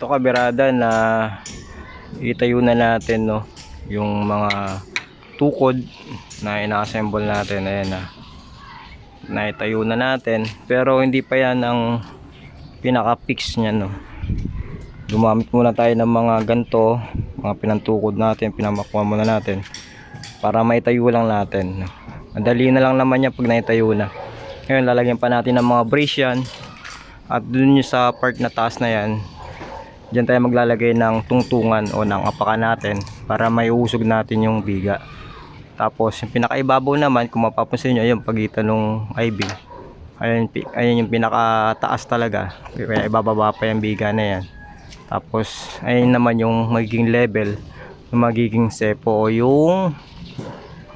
ito kabirada na itayo na natin no? Yung mga tukod na ina-assemble natin. Ayan na naitayo na natin. Pero hindi pa yan ang pinaka fix niya no? Gumamit muna tayo ng mga ganto mga pinantukod natin pinamakwa muna natin para maitayo lang natin madali na lang naman yan pag naitayo na. Ngayon lalagyan pa natin ng mga brace yan at dun yung sa part na taas na yan Diyan tayo maglalagay ng tungtungan o ng apakan natin para may usog natin yung biga. Tapos yung pinakaibabaw naman kung mapapansin nyo yung pagitan ng I-beam. Ayun, ayun yung pinakataas talaga. Kaya ibababa pa yung biga na yan. Tapos ayun naman yung magiging level yung magiging sepo o yung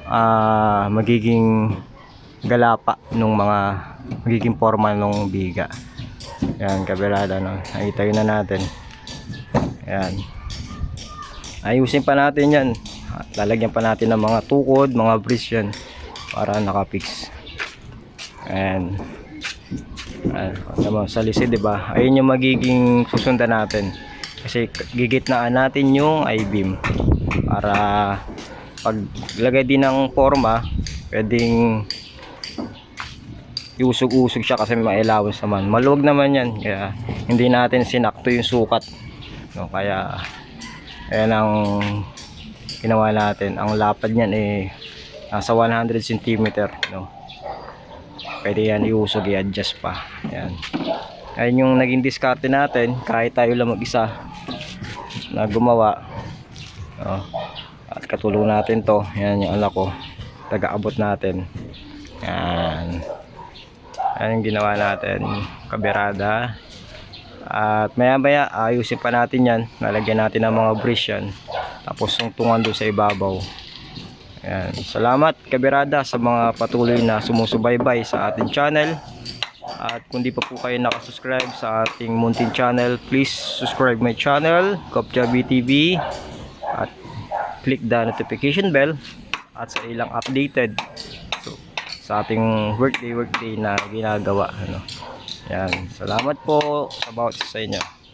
ah magiging galapa nung mga magiging forma nung biga. Yan, kabelada no. Nakita na natin. Ayan. Ayusin pa natin yan. Lalagyan pa natin ng mga tukod, mga bridge yan. Para nakapix. Ayan. Ayan. Mo, sa lisid, di ba? Ayun yung magiging susundan natin. Kasi gigitnaan natin yung I-beam. Para pag lagay din ng forma, pwedeng iusog-usog siya kasi may allowance naman. Maluwag naman yan. Kaya hindi natin sinakto yung sukat. No, kaya ayan ang ginawa natin. Ang lapad niyan eh nasa 100 cm, no. Pwede yan iusog, i-adjust pa. Ayan. Ayan yung naging diskarte natin kahit tayo lang mag-isa na gumawa. No. At katulong natin to. Yan yung anak ko. Taga-abot natin. Yan. Ayan yung ginawa natin. Kaberada. At maya maya ayusin pa natin yan. Lalagyan natin ng mga bridge yan. Tapos tungtungan doon sa ibabaw. Ayan. Salamat kabirada sa mga patuloy na sumusubaybay sa ating channel. At kung di pa po kayo nakasubscribe sa ating Muntin channel, please subscribe my channel, Kopja BTV. At click the notification bell at sa ilang updated sa ating workday workday na ginagawa ano. Yan. Salamat po sa bawat sa inyo.